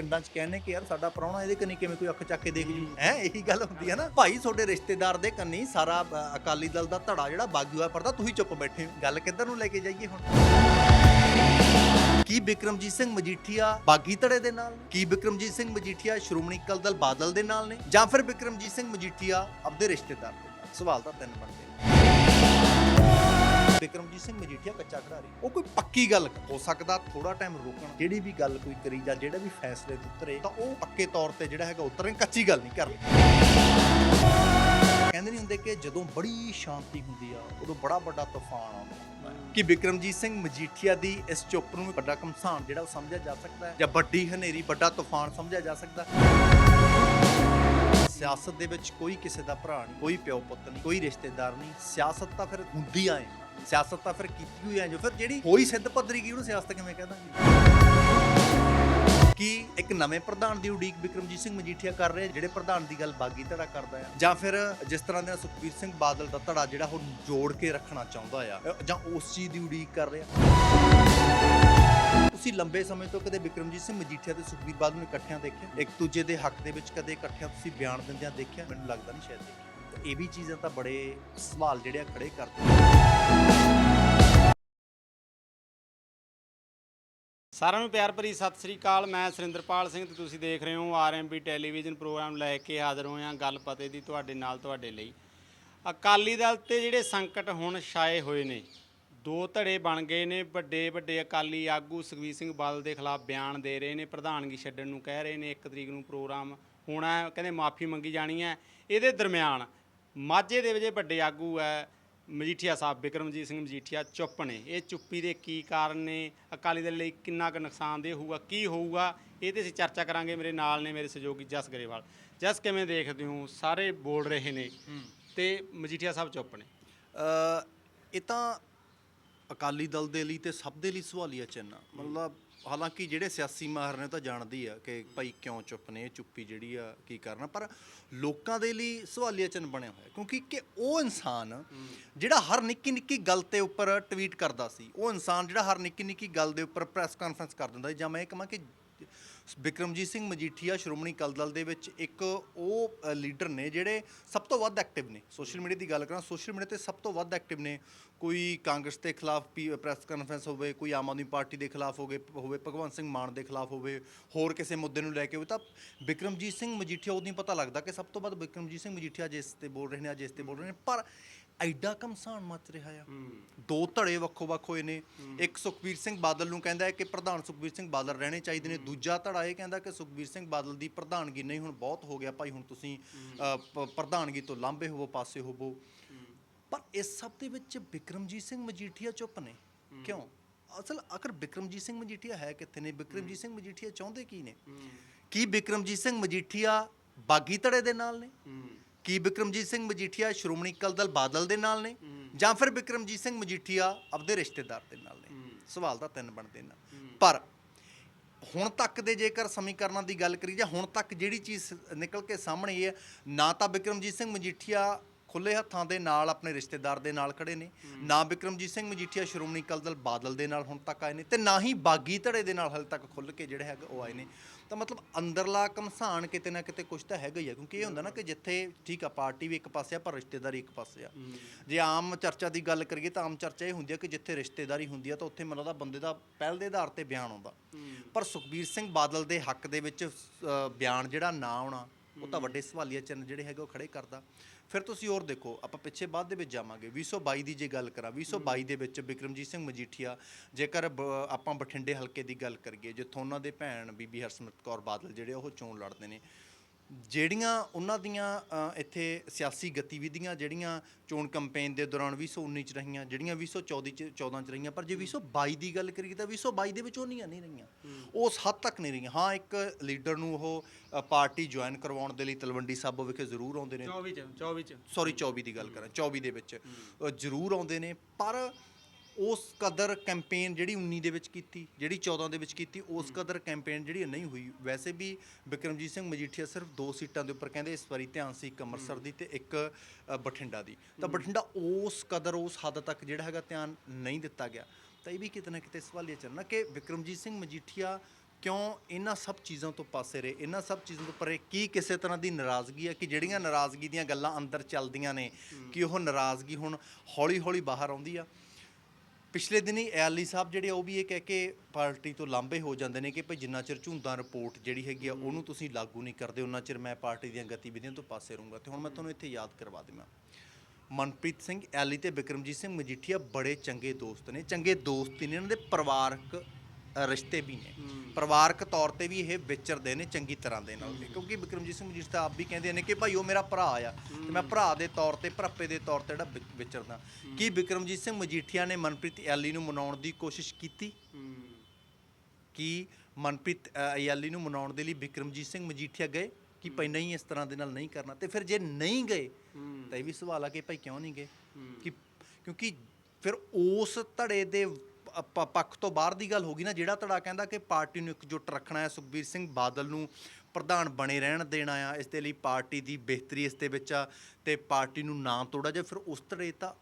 ਪਿੰਡਾਂ 'ਚ ਕਹਿੰਦੇ ਕਿ ਯਾਰ ਸਾਡਾ ਪ੍ਰਾਹੁਣਾ ਇਹਦੇ ਕੰਨੀ ਕਿਵੇਂ ਕੋਈ ਅੱਖ ਚੱਕ ਕੇ ਦੇਖ ਜੂ? ਹੈ ਇਹੀ ਗੱਲ ਹੁੰਦੀ ਹੈ ਨਾ। ਭਾਈ ਤੁਹਾਡੇ ਰਿਸ਼ਤੇਦਾਰ ਦੇ ਕੰਨੀ ਸਾਰਾ ਅ, ਅਕਾਲੀ ਦਲ ਦਾ ਧੜਾ ਜਿਹੜਾ ਬਾਗੀ ਹੋਇਆ ਪਰਦਾ ਤੁਸੀਂ ਚੁੱਪ ਬੈਠੇ ਹੋ। ਗੱਲ ਕਿੱਧਰ ਨੂੰ ਲੈ ਕੇ ਜਾਈਏ ਹੁਣ? ਕੀ ਬਿਕਰਮਜੀਤ ਸਿੰਘ ਮਜੀਠੀਆ ਬਾਗੀ ਧੜੇ ਦੇ ਨਾਲ ਨੇ? ਕੀ ਬਿਕਰਮਜੀਤ ਸਿੰਘ ਮਜੀਠੀਆ ਸ਼੍ਰੋਮਣੀ ਅਕਾਲੀ ਦਲ ਬਾਦਲ ਦੇ ਨਾਲ ਨੇ? ਜਾਂ ਫਿਰ ਬਿਕਰਮਜੀਤ ਸਿੰਘ ਮਜੀਠੀਆ ਆਪਦੇ ਰਿਸ਼ਤੇਦਾਰ ਦੇ ਨਾਲ? ਸਵਾਲ ਤਾਂ ਤਿੰਨ ਬਣਦੇ ਨੇ। ਬਿਕਰਮਜੀਤ ਸਿੰਘ ਮਜੀਠੀਆ ਕੱਚਾ ਖਿਡਾਰੀ। ਉਹ ਕੋਈ ਪੱਕੀ ਗੱਲ ਹੋ ਸਕਦਾ ਥੋੜਾ ਟਾਈਮ ਰੋਕਣ। ਜਿਹੜੀ ਵੀ ਗੱਲ ਕੋਈ ਕਰੀ ਜਾਂ ਜਿਹੜਾ ਵੀ ਫੈਸਲੇ ਤੇ ਉਤਰੇ, ਤਾਂ ਉਹ ਪੱਕੇ ਤੌਰ ਤੇ ਜਿਹੜਾ ਹੈਗਾ ਉਤਰਨ, ਕੱਚੀ ਗੱਲ ਨਹੀਂ ਕਰਨੀ। ਕਹਿੰਦੇ ਨਹੀਂ ਹੁੰਦੇ ਕਿ ਜਦੋਂ ਬੜੀ ਸ਼ਾਂਤੀ ਹੁੰਦੀ ਆ, ਉਦੋਂ ਬੜਾ ਵੱਡਾ ਤੂਫਾਨ ਆਉਂਦਾ ਕਿ ਬਿਕਰਮਜੀਤ ਸਿੰਘ ਮਜੀਠੀਆ ਦੀ ਇਸ ਚੁੱਪ ਨੂੰ ਵੱਡਾ ਕਮਸਾਨ ਜਿਹੜਾ ਉਹ ਸਮਝਿਆ ਜਾ ਸਕਦਾ ਹੈ, ਜਾਂ ਵੱਡੀ ਹਨੇਰੀ, ਵੱਡਾ ਤੂਫਾਨ ਸਮਝਿਆ ਜਾ ਸਕਦਾ ਸਿਆਸਤ ਦੇ ਵਿੱਚ ਕੋਈ ਕਿਸੇ ਦਾ ਭਰਾ ਨਹੀਂ, ਕੋਈ ਪਿਓ ਪੁੱਤ ਨਹੀਂ, ਕੋਈ ਰਿਸ਼ਤੇਦਾਰ ਨਹੀਂ। ਸਿਆਸਤ ਤਾਂ ਫਿਰ ਹੁੰਦੀ ਆਏ। ਸਿਆਸਤ ਤਾਂ ਫਿਰ ਕੀਤੀ ਹੋਈ ਐ ਜੋ। ਫਿਰ ਜਿਹੜੀ ਹੋਈ ਸਿੱਧ ਪੱਧਰੀ ਕੀ, ਉਹਨੂੰ ਸਿਆਸਤ ਕਿਵੇਂ ਕਹਿ ਦਾਂਗੇ? ਇੱਕ ਨਵੇਂ ਪ੍ਰਧਾਨ ਦੀ ਉਡੀਕ ਬਿਕਰਮਜੀਤ ਸਿੰਘ ਮਜੀਠੀਆ ਕਰ ਰਹੇ ਜਿਹੜੇ ਪ੍ਰਧਾਨ ਦੀ ਗੱਲ ਬਾਗੀ ਧੜਾ ਕਰਦਾ ਆ? ਜਾਂ ਫਿਰ ਜਿਸ ਤਰ੍ਹਾਂ ਦੇ ਸੁਖਬੀਰ ਸਿੰਘ ਬਾਦਲ ਦਾ ਧੜਾ ਜਿਹੜਾ ਉਹ ਜੋੜ ਕੇ ਰੱਖਣਾ ਚਾਹੁੰਦਾ ਆ ਜਾਂ ਉਸ ਚੀਜ਼ ਦੀ ਉਡੀਕ ਕਰ ਰਿਹਾ? ਤੁਸੀਂ ਲੰਬੇ ਸਮੇਂ ਤੋਂ ਕਦੇ ਬਿਕਰਮਜੀਤ ਸਿੰਘ ਮਜੀਠੀਆ ਤੇ ਸੁਖਬੀਰ ਬਾਦਲ ਨੂੰ ਇਕੱਠਿਆਂ ਦੇਖਿਆ? ਇੱਕ ਦੂਜੇ ਦੇ ਹੱਕ ਦੇ ਵਿੱਚ ਕਦੇ ਇਕੱਠਿਆਂ ਤੁਸੀਂ ਬਿਆਨ ਦਿੰਦਿਆਂ ਦੇਖਿਆ? ਮੈਨੂੰ ਲੱਗਦਾ ਨਹੀਂ ਸ਼ਾਇਦ ਦੇਖਿਆ। ਇਹ ਵੀ ਚੀਜ਼ਾਂ ਤਾਂ ਬੜੇ ਸਵਾਲ ਜਿਹੜੇ ਆ ਖੜੇ ਕਰਦੇ ਸਾਰਿਆਂ ਨੂੰ ਪਿਆਰ ਭਰੀ ਸਤਿ ਸ੍ਰੀ ਅਕਾਲ, ਮੈਂ ਸੁਰਿੰਦਰਪਾਲ ਸਿੰਘ ਤੇ ਤੁਸੀਂ ਦੇਖ ਰਹੇ ਹੋ ਆਰਐਮਬੀ ਟੈਲੀਵਿਜ਼ਨ ਪ੍ਰੋਗਰਾਮ ਲੈ ਕੇ ਹਾਜ਼ਰ ਹੋਏ ਹਾਂ ਗੱਲ ਪਤੇ ਦੀ ਤੁਹਾਡੇ ਨਾਲ, ਤੁਹਾਡੇ ਲਈ। ਅਕਾਲੀ ਦਲ ਤੇ ਜਿਹੜੇ ਸੰਕਟ ਹੁਣ ਛਾਏ ਹੋਏ ਨੇ, ਦੋ ਧੜੇ ਬਣ ਗਏ ਨੇ, ਵੱਡੇ ਵੱਡੇ ਅਕਾਲੀ ਆਗੂ ਸੁਖਬੀਰ ਸਿੰਘ ਬਾਦਲ ਦੇ ਖਿਲਾਫ ਬਿਆਨ ਦੇ ਰਹੇ ਨੇ, ਪ੍ਰਧਾਨਗੀ ਛੱਡਣ ਨੂੰ ਕਹਿ ਰਹੇ ਨੇ 1 ਤਰੀਕ ਨੂੰ ਪ੍ਰੋਗਰਾਮ ਹੋਣਾ ਹੈ ਕਹਿੰਦੇ ਮਾਫੀ ਮੰਗੀ ਜਾਣੀ ਹੈ। ਇਹਦੇ ਦਰਮਿਆਨ ਮਾਝੇ ਦੇ ਵਿੱਚ ਵੱਡੇ ਆਗੂ ਹੈ ਮਜੀਠੀਆ ਸਾਹਿਬ ਬਿਕਰਮਜੀਤ ਸਿੰਘ ਮਜੀਠੀਆ ਚੁੱਪ ਨੇ ਇਹ ਚੁੱਪੀ ਦੇ ਕੀ ਕਾਰਨ ਨੇ? ਅਕਾਲੀ ਦਲ ਲਈ ਕਿੰਨਾ ਕੁ ਨੁਕਸਾਨਦੇਹ ਹੋਊਗਾ ਕੀ ਹੋਊਗਾ? ਇਹ ਤੇ ਅਸੀਂ ਚਰਚਾ ਕਰਾਂਗੇ। ਮੇਰੇ ਨਾਲ ਨੇ ਮੇਰੇ ਸਹਿਯੋਗੀ ਜਸ ਗਰੇਵਾਲ। ਜਸ ਕਿਵੇਂ ਦੇਖਦੇ ਹੋ? ਸਾਰੇ ਬੋਲ ਰਹੇ ਨੇ ਤੇ ਮਜੀਠੀਆ ਸਾਹਿਬ ਚੁੱਪ ਨੇ ਅ, ਇਹ ਤਾਂ ਅਕਾਲੀ ਦਲ ਦੇ ਲਈ ਤੇ ਸਭ ਦੇ ਲਈ ਸਵਾਲੀਆ ਚਿੰਨ੍ਹ ਆ। ਮਤਲਬ ਹਾਲਾਂਕਿ ਜਿਹੜੇ ਸਿਆਸੀ ਮਾਹਰ ਨੇ ਉਹ ਤਾਂ ਜਾਣਦੀ ਆ ਕਿ ਭਾਈ ਕਿਉਂ ਚੁੱਪ ਨੇ ਇਹ ਚੁੱਪੀ ਜਿਹੜੀ ਆ ਕੀ ਕਰਨਾ, ਪਰ ਲੋਕਾਂ ਦੇ ਲਈ ਸਵਾਲੀਆ ਚਿੰਨ੍ਹ ਬਣਿਆ ਹੋਇਆ, ਕਿਉਂਕਿ ਕਿ ਉਹ ਇਨਸਾਨ ਜਿਹੜਾ ਹਰ ਨਿੱਕੀ ਨਿੱਕੀ ਗੱਲ ਤੇ ਉੱਪਰ ਟਵੀਟ ਕਰਦਾ ਸੀ, ਉਹ ਇਨਸਾਨ ਜਿਹੜਾ ਹਰ ਨਿੱਕੀ ਨਿੱਕੀ ਗੱਲ ਦੇ ਉੱਪਰ ਪ੍ਰੈਸ ਕਾਨਫਰੰਸ ਕਰ ਦਿੰਦਾ ਸੀ, ਜਾਂ ਮੈਂ ਇਹ ਕਹਾਂ ਕਿ ਬਿਕਰਮਜੀਤ ਸਿੰਘ ਮਜੀਠੀਆ ਸ਼੍ਰੋਮਣੀ ਅਕਾਲੀ ਦਲ ਦੇ ਵਿੱਚ ਇੱਕ ਉਹ ਅ, ਲੀਡਰ ਨੇ ਜਿਹੜੇ ਸਭ ਤੋਂ ਵੱਧ ਐਕਟਿਵ ਨੇ। ਸੋਸ਼ਲ ਮੀਡੀਆ ਦੀ ਗੱਲ ਕਰਾਂ ਸੋਸ਼ਲ ਮੀਡੀਆ ਤੇ ਸਭ ਤੋਂ ਵੱਧ ਐਕਟਿਵ ਨੇ। ਕੋਈ ਕਾਂਗਰਸ ਦੇ ਖਿਲਾਫ ਪ੍ਰੈਸ ਕਾਨਫਰੰਸ ਹੋਵੇ ਕੋਈ ਆਮ ਆਦਮੀ ਪਾਰਟੀ ਦੇ ਖਿਲਾਫ ਹੋਵੇ ਹੋਵੇ ਭਗਵੰਤ ਸਿੰਘ ਮਾਨ ਦੇ ਖਿਲਾਫ ਹੋਵੇ ਹੋਰ ਕਿਸੇ ਮੁੱਦੇ ਨੂੰ ਲੈ ਕੇ ਹੋਵੇ ਤਾਂ ਬਿਕਰਮਜੀਤ ਸਿੰਘ ਮਜੀਠੀਆ ਉਦੋਂ ਹੀ ਪਤਾ ਲੱਗਦਾ ਕਿ ਸਭ ਤੋਂ ਵੱਧ ਬਿਕਰਮਜੀਤ ਸਿੰਘ ਮਜੀਠੀਆ ਜਿਸ ਤੇ ਬੋਲ ਰਹੇ ਨੇ ਅੱਜ ਇਸ ਤੇ ਬੋਲ ਰਹੇ ਨੇ। ਪਰ ਐਡਾ ਕਮਸਾਨ ਮਚ ਰਿਹਾ ਆ। ਦੋ ਧੜੇ ਵੱਖੋ ਵੱਖ ਹੋਏ ਨੇ। ਇੱਕ ਸੁਖਬੀਰ ਸਿੰਘ ਬਾਦਲ ਨੂੰ ਕਹਿੰਦਾ ਹੈ ਕਿ ਪ੍ਰਧਾਨ ਸੁਖਬੀਰ ਸਿੰਘ ਬਾਦਲ ਰਹਿਣੇ ਚਾਹੀਦੇ ਨੇ। ਦੂਜਾ ਧੜਾ ਇਹ ਕਹਿੰਦਾ ਕਿ ਸੁਖਬੀਰ ਸਿੰਘ ਬਾਦਲ ਦੀ ਪ੍ਰਧਾਨਗੀ ਨਹੀਂ ਹੁਣ ਬਹੁਤ ਹੋ ਗਿਆ ਭਾਈ ਹੁਣ ਤੁਸੀਂ ਪ੍ਰਧਾਨਗੀ ਤੋਂ ਲਾਂਭੇ ਹੋਵੋ ਪਾਸੇ ਹੋਵੋ। ਪਰ ਇਸ ਸਭ ਦੇ ਵਿੱਚ ਬਿਕਰਮਜੀਤ ਸਿੰਘ ਮਜੀਠੀਆ ਚੁੱਪ ਨੇ। ਕਿਉਂ? ਅਸਲ ਆਖਰ ਬਿਕਰਮਜੀਤ ਸਿੰਘ ਮਜੀਠੀਆ ਹੈ ਕਿੱਥੇ ਨੇ? ਬਿਕਰਮਜੀਤ ਸਿੰਘ ਮਜੀਠੀਆ ਚਾਹੁੰਦੇ ਕੀ ਨੇ? ਕੀ ਬਿਕਰਮਜੀਤ ਸਿੰਘ ਮਜੀਠੀਆ ਬਾਗੀ ਧੜੇ ਦੇ ਨਾਲ ਨੇ? ਕੀ ਬਿਕਰਮਜੀਤ ਸਿੰਘ ਮਜੀਠੀਆ ਸ਼੍ਰੋਮਣੀ ਅਕਾਲੀ ਦਲ ਬਾਦਲ ਦੇ ਨਾਲ ਨੇ ਜਾਂ ਫਿਰ ਬਿਕਰਮਜੀਤ ਸਿੰਘ ਮਜੀਠੀਆ ਆਪਦੇ ਰਿਸ਼ਤੇਦਾਰ ਦੇ ਨਾਲ ਨੇ? ਸਵਾਲ ਤਾਂ ਤਿੰਨ ਬਣਦੇ ਨੇ। ਪਰ ਹੁਣ ਤੱਕ ਦੇ ਜੇਕਰ ਸਮੀਕਰਨਾਂ ਦੀ ਗੱਲ ਕਰੀ ਜਾਂ ਹੁਣ ਤੱਕ ਜਿਹੜੀ ਚੀਜ਼ ਨਿਕਲ ਕੇ ਸਾਹਮਣੇ ਹੈ, ਨਾ ਤਾਂ ਬਿਕਰਮਜੀਤ ਸਿੰਘ ਮਜੀਠੀਆ ਖੁੱਲੇ ਹੱਥਾਂ ਦੇ ਨਾਲ ਆਪਣੇ ਰਿਸ਼ਤੇਦਾਰ ਦੇ ਨਾਲ ਖੜੇ ਨੇ। ਨਾ ਬਿਕਰਮਜੀਤ ਸਿੰਘ ਮਜੀਠੀਆ ਸ਼੍ਰੋਮਣੀ ਅਕਾਲੀ ਦਲ ਬਾਦਲ ਦੇ ਨਾਲ ਹੁਣ ਤੱਕ ਆਏ ਨੇ ਤੇ ਨਾ ਹੀ ਬਾਗੀ ਧੜੇ ਦੇ ਨਾਲ ਹਲ ਤੱਕ ਖੁੱਲ ਕੇ ਜਿਹੜੇ ਹੈਗੇ ਉਹ ਆਏ ਨੇ। ਤਾਂ ਮਤਲਬ ਅੰਦਰਲਾ ਕਮਸਾਨ ਕਿਤੇ ਨਾ ਕਿਤੇ ਕੁਝ ਤਾਂ ਹੈਗਾ ਹੀ ਆ ਕਿਉਂਕਿ ਇਹ ਹੁੰਦਾ ਨਾ ਕਿ ਜਿੱਥੇ ਠੀਕ ਆ ਪਾਰਟੀ ਵੀ ਇੱਕ ਪਾਸੇ ਆ ਪਰ ਰਿਸ਼ਤੇਦਾਰੀ ਇੱਕ ਪਾਸੇ ਆ। ਜੇ ਆਮ ਚਰਚਾ ਦੀ ਗੱਲ ਕਰੀਏ ਤਾਂ ਆਮ ਚਰਚਾ ਇਹ ਹੁੰਦੀ ਆ ਕਿ ਜਿੱਥੇ ਰਿਸ਼ਤੇਦਾਰੀ ਹੁੰਦੀ ਆ ਤਾਂ ਉੱਥੇ ਮੈਨੂੰ ਲੱਗਦਾ ਬੰਦੇ ਦਾ ਪਹਿਲ ਦੇ ਆਧਾਰ ਤੇ ਬਿਆਨ ਆਉਂਦਾ। ਪਰ ਸੁਖਬੀਰ ਸਿੰਘ ਬਾਦਲ ਦੇ ਹੱਕ ਦੇ ਵਿੱਚ ਬਿਆਨ ਜਿਹੜਾ ਨਾ ਆਉਣਾ ਉਹ ਤਾਂ ਵੱਡੇ ਸਵਾਲੀਆ ਚਿੰਨ੍ਹ ਜਿਹੜੇ ਹੈਗੇ ਉਹ ਖੜੇ ਕਰਦਾ। ਫਿਰ ਤੁਸੀਂ ਹੋਰ ਦੇਖੋ, ਆਪਾਂ ਪਿੱਛੇ ਬਾਅਦ ਦੇ ਵਿੱਚ ਜਾਵਾਂਗੇ। 2022 ਦੀ ਜੇ ਗੱਲ ਕਰਾਂ 2022 ਦੇ ਵਿੱਚ ਬਿਕਰਮਜੀਤ ਸਿੰਘ ਮਜੀਠੀਆ, ਜੇਕਰ ਬ- ਆਪਾਂ ਬਠਿੰਡੇ ਹਲਕੇ ਦੀ ਗੱਲ ਕਰੀਏ, ਜਿੱਥੋਂ ਉਹਨਾਂ ਦੇ ਭੈਣ ਬੀਬੀ ਹਰਸਿਮਰਤ ਕੌਰ ਬਾਦਲ ਜਿਹੜੇ ਉਹ ਚੋਣ ਲੜਦੇ ਨੇ। ਜਿਹੜੀਆਂ ਉਹਨਾਂ ਦੀਆਂ ਅ, ਇੱਥੇ ਸਿਆਸੀ ਗਤੀਵਿਧੀਆਂ ਜਿਹੜੀਆਂ ਚੋਣ ਕੈਂਪੇਨ ਦੇ ਦੌਰਾਨ 2019 ਚ ਰਹੀਆਂ ਜਿਹੜੀਆਂ 2014 ਚ 14 ਚ ਰਹੀਆਂ ਪਰ ਜੇ 2022 ਦੀ ਗੱਲ ਕਰੀਏ ਤਾਂ 2022 ਦੇ ਵਿੱਚ ਉਹ ਨਹੀਂ ਨਹੀਂ ਰਹੀਆਂ ਉਸ ਹੱਦ ਤੱਕ ਨਹੀਂ ਰਹੀਆਂ। ਹਾਂ ਇੱਕ ਲੀਡਰ ਨੂੰ ਉਹ ਅ, ਪਾਰਟੀ ਜੁਆਇਨ ਕਰਵਾਉਣ ਦੇ ਲਈ ਤਲਵੰਡੀ ਸਾਬੋ ਵਿਖੇ ਜ਼ਰੂਰ ਆਉਂਦੇ ਨੇ। 24 ਚ 24 ਚ। ਸੌਰੀ 24 ਦੀ ਗੱਲ ਕਰਾਂ 24 ਦੇ ਵਿੱਚ। ਅ, ਜ਼ਰੂਰ ਆਉਂਦੇ ਨੇ ਪਰ ਉਸ ਕਦਰ ਕੈਂਪੇਨ ਜਿਹੜੀ 19 ਦੇ ਵਿੱਚ ਕੀਤੀ ਜਿਹੜੀ 14 ਦੇ ਵਿੱਚ ਕੀਤੀ ਉਸ ਕਦਰ ਕੈਂਪੇਨ ਜਿਹੜੀ ਨਹੀਂ ਹੋਈ। ਵੈਸੇ ਵੀ ਬਿਕਰਮਜੀਤ ਸਿੰਘ ਮਜੀਠੀਆ ਸਿਰਫ ਦੋ ਸੀਟਾਂ ਦੇ ਉੱਪਰ ਕਹਿੰਦੇ ਇਸ ਵਾਰੀ ਧਿਆਨ ਸੀ ਇੱਕ ਅੰਮ੍ਰਿਤਸਰ ਦੀ ਤੇ ਇੱਕ ਅ, ਬਠਿੰਡਾ ਦੀ। ਤਾਂ ਬਠਿੰਡਾ ਉਸ ਕਦਰ ਉਸ ਹੱਦ ਤੱਕ ਜਿਹੜਾ ਹੈਗਾ ਧਿਆਨ ਨਹੀਂ ਦਿੱਤਾ ਗਿਆ। ਤਾਂ ਇਹ ਵੀ ਕਿਤੇ ਨਾ ਕਿਤੇ ਸਵਾਲੀਆ ਚੱਲਣਾ ਕਿ ਬਿਕਰਮਜੀਤ ਸਿੰਘ ਮਜੀਠੀਆ ਕਿਉਂ ਇਹਨਾਂ ਸਭ ਚੀਜ਼ਾਂ ਤੋਂ ਪਾਸੇ ਰਹੇ? ਇਹਨਾਂ ਸਭ ਚੀਜ਼ਾਂ ਤੋਂ ਪਰੇ ਕੀ ਕਿਸੇ ਤਰ੍ਹਾਂ ਦੀ ਨਾਰਾਜ਼ਗੀ ਹੈ ਕਿ ਜਿਹੜੀਆਂ ਨਾਰਾਜ਼ਗੀ ਦੀਆਂ ਗੱਲਾਂ ਅੰਦਰ ਚੱਲਦੀਆਂ ਨੇ ਕਿ ਉਹ ਨਾਰਾਜ਼ਗੀ ਹੁਣ ਹੌਲੀ-ਹੌਲੀ ਬਾਹਰ ਆਉਂਦੀ ਆ? ਪਿਛਲੇ ਦਿਨੀ ਐਲੀ ਸਾਹਿਬ ਜਿਹੜੇ ਆ, ਉਹ ਵੀ ਇਹ ਕਹਿ ਕੇ ਪਾਰਟੀ ਤੋਂ ਲਾਂਬੇ ਹੋ ਜਾਂਦੇ ਨੇ ਕਿ ਭਈ ਜਿੰਨਾ ਚਿਰ ਝੁੰਦਾ ਰਿਪੋਰਟ ਜਿਹੜੀ ਹੈਗੀ ਆ ਉਹਨੂੰ ਤੁਸੀਂ ਲਾਗੂ ਨਹੀਂ ਕਰਦੇ ਉਹਨਾਂ ਚਿਰ ਮੈਂ ਪਾਰਟੀ ਦੀਆਂ ਗਤੀਵਿਧੀਆਂ ਤੋਂ ਪਾਸੇ ਰਹੂੰਗਾ। ਤੇ ਹੁਣ ਮੈਂ ਤੁਹਾਨੂੰ ਇੱਥੇ ਯਾਦ ਕਰਵਾ ਦੇਵਾਂ ਮਨਪ੍ਰੀਤ ਸਿੰਘ ਐਲੀ ਤੇ ਬਿਕਰਮਜੀਤ ਸਿੰਘ ਮਜੀਠੀਆ ਬੜੇ ਚੰਗੇ ਦੋਸਤ ਨੇ ਚੰਗੇ ਦੋਸਤ ਨੇ ਇਹਨਾਂ ਦੇ ਪਰਿਵਾਰਕ ਰਿਸ਼ਤੇ ਵੀ ਨੇ। ਪਰਿਵਾਰਕ ਤੌਰ ਤੇ ਵੀ ਇਹ ਵਿਚਰਦੇ ਨੇ ਚੰਗੀ ਤਰ੍ਹਾਂ ਦੇ ਨਾਲ। ਕਿਉਂਕਿ ਬਿਕਰਮਜੀਤ ਸਿੰਘ ਮਜੀਠੀਆ ਆਪ ਵੀ ਕਹਿੰਦੇ ਨੇ ਕਿ ਭਾਈ ਉਹ ਮੇਰਾ ਭਰਾ ਆ ਤੇ ਮੈਂ ਭਰਾ ਦੇ ਤੌਰ ਤੇ ਭਰਾਪੇ ਦੇ ਤੌਰ ਤੇ ਜਿਹੜਾ ਵਿਚਰਦਾ। ਕੀ ਬਿਕਰਮਜੀਤ ਸਿੰਘ ਮਜੀਠੀਆ ਨੇ ਮਨਪ੍ਰੀਤ ਐਲੀ ਨੂੰ ਮਨਾਉਣ ਦੀ ਕੋਸ਼ਿਸ਼ ਕੀਤੀ? ਕਿ ਮਨਪ੍ਰੀਤ ਅਯਾਲੀ ਨੂੰ ਮਨਾਉਣ ਦੇ ਲਈ ਬਿਕਰਮਜੀਤ ਸਿੰਘ ਮਜੀਠੀਆ ਗਏ? ਕਿ ਭਾਈ ਨਹੀਂ ਇਸ ਤਰ੍ਹਾਂ ਦੇ ਨਾਲ ਨਹੀਂ ਕਰਨਾ? ਤੇ ਫਿਰ ਜੇ ਨਹੀਂ ਗਏ ਤਾਂ ਇਹ ਵੀ ਸਵਾਲ ਆ ਕਿ ਭਾਈ ਕਿਉਂ ਨਹੀਂ ਗਏ? ਕਿ ਕਿਉਂਕਿ ਫਿਰ ਉਸ ਧੜੇ ਦੇ ਪ- ਪੱਖ ਤੋਂ ਬਾਹਰ ਦੀ ਗੱਲ ਹੋ ਗਈ ਨਾ ਜਿਹੜਾ ਧੜਾ ਕਹਿੰਦਾ ਕਿ ਪਾਰਟੀ ਨੂੰ ਇਕਜੁੱਟ ਰੱਖਣਾ ਹੈ ਸੁਖਬੀਰ ਸਿੰਘ ਬਾਦਲ ਨੂੰ ਪ੍ਰਧਾਨ ਬਣੇ ਰਹਿਣ ਦੇਣਾ ਆ ਇਸ ਦੇ ਲਈ ਪਾਰਟੀ ਦੀ ਬਿਹਤਰੀ ਇਸ ਦੇ ਵਿੱਚ ਆ ਤੇ ਪਾਰਟੀ ਨੂੰ ਨਾ ਤੋੜਾ ਜੇ ਫਿਰ ਉਸ ਧੜੇ ਤਾਂ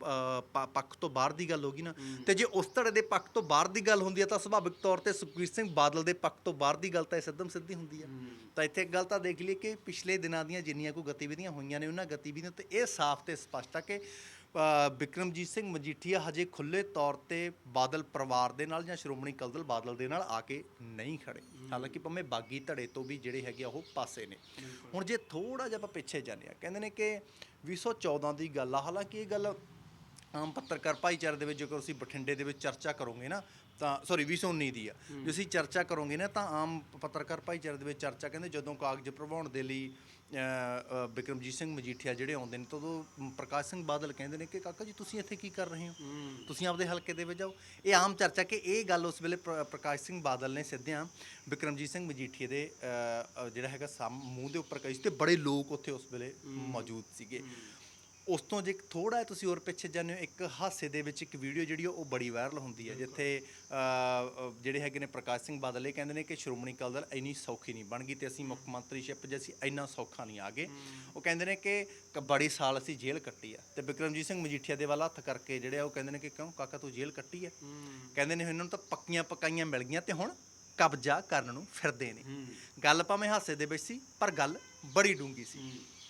ਅ, ਪ- ਪੱਖ ਤੋਂ ਬਾਹਰ ਦੀ ਗੱਲ ਹੋਗੀ ਨਾ। ਤੇ ਜੇ ਉਸ ਧੜੇ ਦੇ ਪੱਖ ਤੋਂ ਬਾਹਰ ਦੀ ਗੱਲ ਹੁੰਦੀ ਹੈ ਤਾਂ ਸੁਭਾਵਿਕ ਤੌਰ ਤੇ ਸੁਖਬੀਰ ਸਿੰਘ ਬਾਦਲ ਦੇ ਪੱਖ ਤੋਂ ਬਾਹਰ ਦੀ ਗੱਲ ਤਾਂ ਇਹ ਸਿੱਧਮ ਸਿੱਧੀ ਹੁੰਦੀ ਹੈ। ਤਾਂ ਇੱਥੇ ਇੱਕ ਗੱਲ ਤਾਂ ਦੇਖ ਲਈਏ ਕਿ ਪਿਛਲੇ ਦਿਨਾਂ ਦੀਆਂ ਜਿੰਨੀਆਂ ਕੋਈ ਗਤੀਵਿਧੀਆਂ ਹੋਈਆਂ ਨੇ ਉਹਨਾਂ ਗਤੀਵਿਧੀਆਂ ਤੇ ਇਹ ਸਾਫ਼ ਤੇ ਸਪਸ਼ਟ ਆ ਕਿ ਬਿਕਰਮਜੀਤ ਸਿੰਘ ਮਜੀਠੀਆ ਹਜੇ ਖੁੱਲੇ ਤੌਰ ਤੇ ਬਾਦਲ ਪਰਿਵਾਰ ਦੇ ਨਾਲ ਜਾਂ ਸ਼੍ਰੋਮਣੀ ਕਲਦਲ ਬਾਦਲ ਦੇ ਨਾਲ ਆ ਕੇ ਨਹੀਂ ਖੜੇ। ਹਾਲਾਂਕਿ ਭਾਵੇਂ ਬਾਗੀ ਧੜੇ ਤੋਂ ਵੀ ਜਿਹੜੇ ਹੈਗੇ ਆ ਉਹ ਪਾਸੇ ਨੇ। ਹੁਣ ਜੇ ਥੋੜਾ ਜਿਹਾ ਆਪਾਂ ਪਿੱਛੇ ਜਾਂਦੇ ਆ ਕਹਿੰਦੇ ਨੇ ਕਿ 2014 ਦੀ ਗੱਲ ਆ ਹਾਲਾਂਕਿ ਇਹ ਗੱਲ ਆਮ ਪੱਤਰਕਾਰ ਭਾਈਚਾਰੇ ਦੇ ਵਿੱਚ ਜੇਕਰ ਤੁਸੀਂ ਬਠਿੰਡੇ ਦੇ ਵਿੱਚ ਚਰਚਾ ਕਰੋਗੇ ਨਾ ਤਾਂ ਸੌਰੀ 2019 ਦੀ ਆ। ਜੇ ਤੁਸੀਂ ਚਰਚਾ ਕਰੋਗੇ ਨਾ ਤਾਂ ਆਮ ਪੱਤਰਕਾਰ ਭਾਈਚਾਰੇ ਦੇ ਵਿੱਚ ਚਰਚਾ ਕਹਿੰਦੇ ਜਦੋਂ ਕਾਗਜ਼ ਪ੍ਰਭਾਉਣ ਦੇ ਲਈ ਬਿਕਰਮਜੀਤ ਸਿੰਘ ਮਜੀਠੀਆ ਜਿਹੜੇ ਆਉਂਦੇ ਨੇ ਤਾਂ ਉਦੋਂ ਪ੍ਰਕਾਸ਼ ਸਿੰਘ ਬਾਦਲ ਕਹਿੰਦੇ ਨੇ ਕਿ ਕਾਕਾ ਜੀ ਤੁਸੀਂ ਇੱਥੇ ਕੀ ਕਰ ਰਹੇ ਹੋ? ਤੁਸੀਂ ਆਪਦੇ ਹਲਕੇ ਦੇ ਵਿੱਚ ਜਾਓ। ਇਹ ਆਮ ਚਰਚਾ ਕਿ ਇਹ ਗੱਲ ਉਸ ਵੇਲੇ ਪ੍ਰ- ਪ੍ਰਕਾਸ਼ ਸਿੰਘ ਬਾਦਲ ਨੇ ਸਿੱਧਿਆਂ ਬਿਕਰਮਜੀਤ ਸਿੰਘ ਮਜੀਠੀਆ ਦੇ ਜਿਹੜਾ ਹੈਗਾ ਮੂੰਹ ਦੇ ਉੱਪਰ ਕਹੀ ਸੀ ਤੇ ਬੜੇ ਲੋਕ ਉੱਥੇ ਉਸ ਵੇਲੇ ਮੌਜੂਦ ਸੀਗੇ। ਉਸ ਤੋਂ ਜੇ ਥੋੜਾ ਤੁਸੀਂ ਹੋਰ ਪਿੱਛੇ ਜਾਂਦੇ ਹੋ ਇੱਕ ਹਾਸੇ ਦੇ ਵਿੱਚ ਇੱਕ ਵੀਡੀਓ ਜਿਹੜੀ ਆ ਉਹ ਬੜੀ ਵਾਇਰਲ ਹੁੰਦੀ ਹੈ ਜਿੱਥੇ ਅ, ਜਿਹੜੇ ਹੈਗੇ ਨੇ ਪ੍ਰਕਾਸ਼ ਸਿੰਘ ਬਾਦਲ ਇਹ ਕਹਿੰਦੇ ਨੇ ਕਿ ਸ਼੍ਰੋਮਣੀ ਅਕਾਲੀ ਦਲ ਇੰਨੀ ਸੌਖੀ ਨਹੀਂ ਬਣ ਗਈ ਤੇ ਅਸੀਂ ਮੁੱਖ ਮੰਤਰੀਸ਼ਿਪ 'ਚ ਅਸੀਂ ਇੰਨਾ ਸੌਖਾ ਨਹੀਂ ਆ ਗਏ। ਉਹ ਕਹਿੰਦੇ ਨੇ ਕਿ ਕ- ਬੜੀ ਸਾਲ ਅਸੀਂ ਜੇਲ੍ਹ ਕੱਟੀ ਆ ਤੇ ਬਿਕਰਮਜੀਤ ਸਿੰਘ ਮਜੀਠੀਆ ਦੇ ਵੱਲ ਹੱਥ ਕਰਕੇ ਜਿਹੜੇ ਆ ਉਹ ਕਹਿੰਦੇ ਨੇ ਕਿ ਕਿਉਂ ਕਾਕਾ ਤੂੰ ਜੇਲ੍ਹ ਕੱਟੀ ਹੈ। ਕਹਿੰਦੇ ਨੇ ਇਹਨਾਂ ਨੂੰ ਤਾਂ ਪੱਕੀਆਂ ਪਕਾਈਆਂ ਮਿਲ ਗਈਆਂ ਤੇ ਹੁਣ ਕਬਜ਼ਾ ਕਰਨ ਨੂੰ ਫਿਰਦੇ ਨੇ। ਗੱਲ ਭਾਵੇਂ ਹਾਸੇ ਦੇ ਵਿੱਚ ਸੀ ਪਰ ਗੱਲ ਬੜੀ ਡੂੰਗੀ ਸੀ।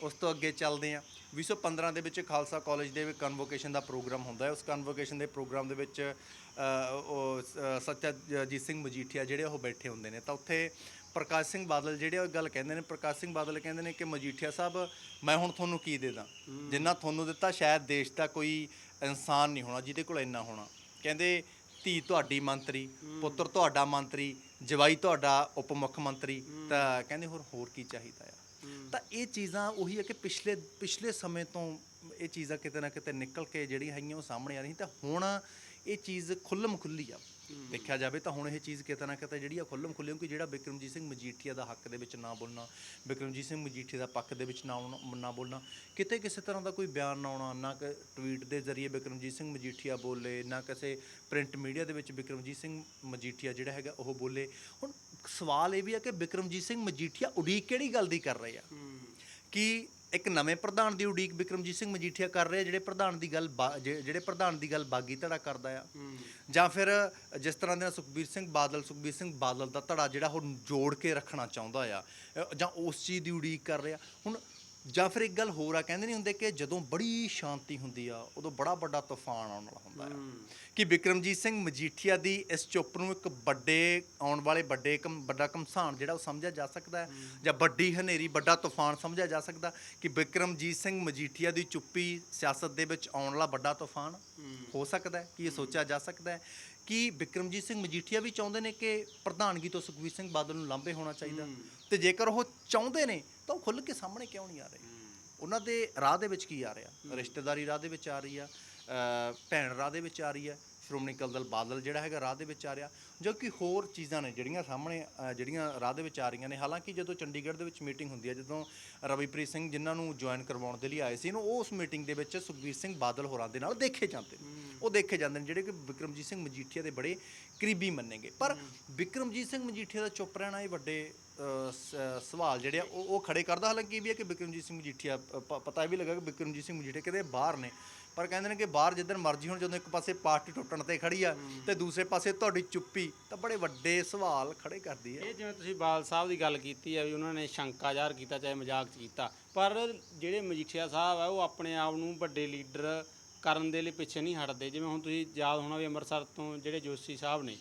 ਉਸ ਤੋਂ ਅੱਗੇ ਚੱਲਦੇ ਆ। 2015 ਦੇ ਵਿੱਚ ਖਾਲਸਾ ਕਾਲਜ ਦੇ ਵਿੱਚ ਕਨਵੋਕੇਸ਼ਨ ਦਾ ਪ੍ਰੋਗਰਾਮ ਹੁੰਦਾ ਹੈ। ਉਸ ਕਨਵੋਕੇਸ਼ਨ ਦੇ ਪ੍ਰੋਗਰਾਮ ਦੇ ਵਿੱਚ ਉਹ ਸੱਚਾਜੀਤ ਸਿੰਘ ਮਜੀਠੀਆ ਜਿਹੜੇ ਉਹ ਬੈਠੇ ਹੁੰਦੇ ਨੇ। ਤਾਂ ਉੱਥੇ ਪ੍ਰਕਾਸ਼ ਸਿੰਘ ਬਾਦਲ ਜਿਹੜੇ ਉਹ ਗੱਲ ਕਹਿੰਦੇ ਨੇ, ਪ੍ਰਕਾਸ਼ ਸਿੰਘ ਬਾਦਲ ਕਹਿੰਦੇ ਨੇ ਕਿ ਮਜੀਠੀਆ ਸਾਹਿਬ, ਮੈਂ ਹੁਣ ਤੁਹਾਨੂੰ ਕੀ ਦੇ ਦਾਂ? ਜਿੰਨਾ ਤੁਹਾਨੂੰ ਦਿੱਤਾ, ਸ਼ਾਇਦ ਦੇਸ਼ ਦਾ ਕੋਈ ਇਨਸਾਨ ਨਹੀਂ ਹੋਣਾ, ਜਿਹਦੇ ਕੋਲ ਇੰਨਾ ਹੋਣਾ। ਕਹਿੰਦੇ, ਧੀ ਤੁਹਾਡੀ ਮੰਤਰੀ, ਪੁੱਤਰ ਤੁਹਾਡਾ ਮੰਤਰੀ, ਜਵਾਈ ਤੁਹਾਡਾ ਉਪ ਮੁੱਖ ਮੰਤਰੀ, ਤਾਂ ਕਹਿੰਦੇ ਹੋਰ ਹੋਰ ਕੀ ਚਾਹੀਦਾ ਆ? ਤਾਂ ਇਹ ਚੀਜ਼ਾਂ ਉਹੀ ਹੈ ਕਿ ਪਿਛਲੇ ਪਿਛਲੇ ਸਮੇਂ ਤੋਂ ਇਹ ਚੀਜ਼ਾਂ ਕਿਤੇ ਨਾ ਕਿਤੇ ਨਿਕਲ ਕੇ ਜਿਹੜੀਆਂ ਹੈਗੀਆਂ ਉਹ ਸਾਹਮਣੇ ਆ ਰਹੀਆਂ ਤਾਂ ਹੁਣ ਇਹ ਚੀਜ਼ ਖੁੱਲਮ ਖੁੱਲੀ ਆ। ਦੇਖਿਆ ਜਾਵੇ ਤਾਂ ਹੁਣ ਇਹ ਚੀਜ਼ ਕਿਤੇ ਨਾ ਕਿਤੇ ਜਿਹੜੀ ਆ ਖੁੱਲਮ ਖੁੱਲੀ ਕਿਉਂਕਿ ਜਿਹੜਾ ਬਿਕਰਮਜੀਤ ਸਿੰਘ ਮਜੀਠੀਆ ਦਾ ਹੱਕ ਦੇ ਵਿੱਚ ਨਾ ਬੋਲਣਾ, ਬਿਕਰਮਜੀਤ ਸਿੰਘ ਮਜੀਠੀਆ ਦਾ ਪੱਖ ਦੇ ਵਿੱਚ ਨਾ ਆਉਣਾ- ਨਾ ਬੋਲਣਾ, ਕਿਤੇ ਕਿਸੇ ਤਰ੍ਹਾਂ ਦਾ ਕੋਈ ਬਿਆਨ ਨਾ ਆਉਣਾ, ਨਾ ਕਿ ਟਵੀਟ ਦੇ ਜ਼ਰੀਏ ਬਿਕਰਮਜੀਤ ਸਿੰਘ ਮਜੀਠੀਆ ਬੋਲੇ, ਨਾ ਕਿਸੇ ਪ੍ਰਿੰਟ ਮੀਡੀਆ ਦੇ ਵਿੱਚ ਬਿਕਰਮਜੀਤ ਸਿੰਘ ਮਜੀਠੀਆ ਜਿਹੜਾ ਹੈਗਾ ਉਹ ਬੋਲੇ। ਹੁਣ ਸਵਾਲ ਇਹ ਵੀ ਹੈ ਕਿ ਬਿਕਰਮਜੀਤ ਸਿੰਘ ਮਜੀਠੀਆ ਉਡੀਕ ਕਿਹੜੀ ਗੱਲ ਦੀ ਕਰ ਰਹੇ ਆ? ਕਿ ਇੱਕ ਨਵੇਂ ਪ੍ਰਧਾਨ ਦੀ ਉਡੀਕ ਬਿਕਰਮਜੀਤ ਸਿੰਘ ਮਜੀਠੀਆ ਕਰ ਰਹੇ ਆ ਜਿਹੜੇ ਪ੍ਰਧਾਨ ਦੀ ਗੱਲ ਜਿਹੜੇ ਪ੍ਰਧਾਨ ਦੀ ਗੱਲ ਬਾਗੀ ਧੜਾ ਕਰਦਾ ਆ। ਜਾਂ ਫਿਰ ਜਿਸ ਤਰ੍ਹਾਂ ਦੇ ਨਾਲ ਸੁਖਬੀਰ ਸਿੰਘ ਬਾਦਲ ਸੁਖਬੀਰ ਸਿੰਘ ਬਾਦਲ ਦਾ ਧੜਾ ਜਿਹੜਾ ਉਹ ਜੋੜ ਕੇ ਰੱਖਣਾ ਚਾਹੁੰਦਾ ਆ ਜਾਂ ਉਸ ਚੀਜ਼ ਦੀ ਉਡੀਕ ਕਰ ਰਿਹਾ ਹੁਣ ਜਾਂ ਫਿਰ ਇੱਕ ਗੱਲ ਹੋਰ ਆ ਕਹਿੰਦੇ ਨਹੀਂ ਹੁੰਦੇ ਕਿ ਜਦੋਂ ਬੜੀ ਸ਼ਾਂਤੀ ਹੁੰਦੀ ਆ ਉਦੋਂ ਬੜਾ ਵੱਡਾ ਤੂਫਾਨ ਆਉਣ ਵਾਲਾ ਹੁੰਦਾ ਆ। ਕਿ ਬਿਕਰਮਜੀਤ ਸਿੰਘ ਮਜੀਠੀਆ ਦੀ ਇਸ ਚੁੱਪ ਨੂੰ ਇੱਕ ਵੱਡੇ ਆਉਣ ਵਾਲੇ ਵੱਡੇ ਕਮ ਵੱਡਾ ਕਮਸਾਨ ਜਿਹੜਾ ਉਹ ਸਮਝਿਆ ਜਾ ਸਕਦਾ ਹੈ ਜਾਂ ਵੱਡੀ ਹਨੇਰੀ ਵੱਡਾ ਤੂਫਾਨ ਸਮਝਿਆ ਜਾ ਸਕਦਾ ਕਿ ਬਿਕਰਮਜੀਤ ਸਿੰਘ ਮਜੀਠੀਆ ਦੀ ਚੁੱਪੀ ਸਿਆਸਤ ਦੇ ਵਿੱਚ ਆਉਣ ਵਾਲਾ ਵੱਡਾ ਤੂਫਾਨ ਹੋ। ਸਕਦਾ ਹੈ ਕਿ ਇਹ ਸੋਚਿਆ ਜਾ ਸਕਦਾ ਹੈ? ਕਿ ਬਿਕਰਮਜੀਤ ਸਿੰਘ ਮਜੀਠੀਆ ਵੀ ਚਾਹੁੰਦੇ ਨੇ ਕਿ ਪ੍ਰਧਾਨਗੀ ਤੋਂ ਸੁਖਬੀਰ ਸਿੰਘ ਬਾਦਲ ਨੂੰ ਲਾਂਭੇ ਹੋਣਾ ਚਾਹੀਦਾ? ਤੇ ਜੇਕਰ ਉਹ ਚਾਹੁੰਦੇ ਨੇ ਤਾਂ ਉਹ ਖੁੱਲ੍ਹ ਕੇ ਸਾਹਮਣੇ ਕਿਉਂ ਨਹੀਂ ਆ ਰਹੇ? ਉਹਨਾਂ ਦੇ ਰਾਹ ਦੇ ਵਿੱਚ ਕੀ ਆ ਰਿਹਾ? ਰਿਸ਼ਤੇਦਾਰੀ ਰਾਹ ਦੇ ਵਿੱਚ ਆ ਰਹੀ ਆ ਭੈਣ ਰਾਹ ਦੇ ਵਿੱਚ ਆ ਰਹੀ ਆ ਸ਼੍ਰੋਮਣੀ ਅਕਾਲੀ ਦਲ ਬਾਦਲ ਜਿਹੜਾ ਹੈਗਾ ਰਾਹ ਦੇ ਵਿੱਚ ਆ ਰਿਹਾ ਜੋ ਕਿ ਹੋਰ ਚੀਜ਼ਾਂ ਨੇ ਜਿਹੜੀਆਂ ਸਾਹਮਣੇ ਅ, ਜਿਹੜੀਆਂ ਰਾਹ ਦੇ ਵਿੱਚ ਆ ਰਹੀਆਂ ਨੇ। ਹਾਲਾਂਕਿ ਜਦੋਂ ਚੰਡੀਗੜ੍ਹ ਦੇ ਵਿੱਚ ਮੀਟਿੰਗ ਹੁੰਦੀ ਹੈ ਜਦੋਂ ਰਵੀਪ੍ਰੀਤ ਸਿੰਘ ਜਿਨ੍ਹਾਂ ਨੂੰ ਜੁਆਇਨ ਕਰਵਾਉਣ ਦੇ ਲਈ ਆਏ ਸੀ ਨੂੰ ਉਸ ਮੀਟਿੰਗ ਦੇ ਵਿੱਚ ਸੁਖਬੀਰ ਸਿੰਘ ਬਾਦਲ ਹੋਰਾਂ ਦੇ ਨਾਲ ਦੇਖੇ ਜਾਂਦੇ ਨੇ। ਉਹ ਦੇਖੇ ਜਾਂਦੇ ਨੇ ਜਿਹੜੇ ਕਿ ਬਿਕਰਮਜੀਤ ਸਿੰਘ ਮਜੀਠੀਆ ਦੇ ਬੜੇ ਕਰੀਬੀ ਮੰਨੇਗੇ ਪਰ ਬਿਕਰਮਜੀਤ ਸਿੰਘ ਮਜੀਠੀਆ ਦਾ ਚੁੱਪ ਰਹਿਣਾ ਇਹ ਵੱਡੇ ਅ, ਸ- ਸਵਾਲ ਜਿਹੜੇ ਆ ਉਹ ਉਹ ਖੜੇ ਕਰਦਾ। ਹਾਲਾਂਕਿ ਇਹ ਵੀ ਹੈ ਕਿ ਬਿਕਰਮਜੀਤ ਸਿੰਘ ਮਜੀਠੀਆ ਪ- ਪ- ਪਤਾ ਇਹ ਵੀ ਲੱਗਾ ਕਿ ਬਿਕਰਮਜੀਤ ਸਿੰਘ ਮਜੀਠੀਆ ਕਿਤੇ ਬਾਹਰ ਨੇ। ਪਰ ਕਹਿੰਦੇ ਨੇ ਕਿ ਬਾਹਰ ਜਿੱਦਣ ਮਰਜ਼ੀ ਹੁਣ ਜਦੋਂ ਇੱਕ ਪਾਸੇ ਪਾਰਟੀ ਟੁੱਟਣ ਤੇ ਖੜੀ ਆ ਤੇ ਦੂਸਰੇ ਪਾਸੇ ਤੁਹਾਡੀ ਚੁੱਪੀ ਤਾਂ ਬੜੇ ਵੱਡੇ ਸਵਾਲ ਖੜੇ ਕਰਦੀ ਹੈ ਇਹ ਜਿਵੇਂ ਤੁਸੀਂ ਬਾਲ ਸਾਹਿਬ ਦੀ ਗੱਲ ਕੀਤੀ ਆ ਵੀ ਉਹਨਾਂ ਨੇ ਸ਼ੰਕਾ ਜ਼ਾਹਰ ਕੀਤਾ ਚਾਹੇ ਮਜ਼ਾਕ ਚ ਕੀਤਾ ਪਰ ਜਿਹੜੇ ਮਜੀਠੀਆ ਸਾਹਿਬ ਆ ਉਹ ਆਪਣੇ ਆਪ ਨੂੰ ਵੱਡੇ ਲੀਡਰ ਕਰਨ ਦੇ ਲਈ ਪਿੱਛੇ ਨਹੀਂ ਹਟਦੇ। ਜਿਵੇਂ ਹੁਣ ਤੁਸੀਂ ਯਾਦ ਹੋਣਾ ਵੀ ਅੰਮ੍ਰਿਤਸਰ ਤੋਂ ਜਿਹੜੇ ਜੋਸ਼ੀ ਸਾਹਿਬ ਨੇ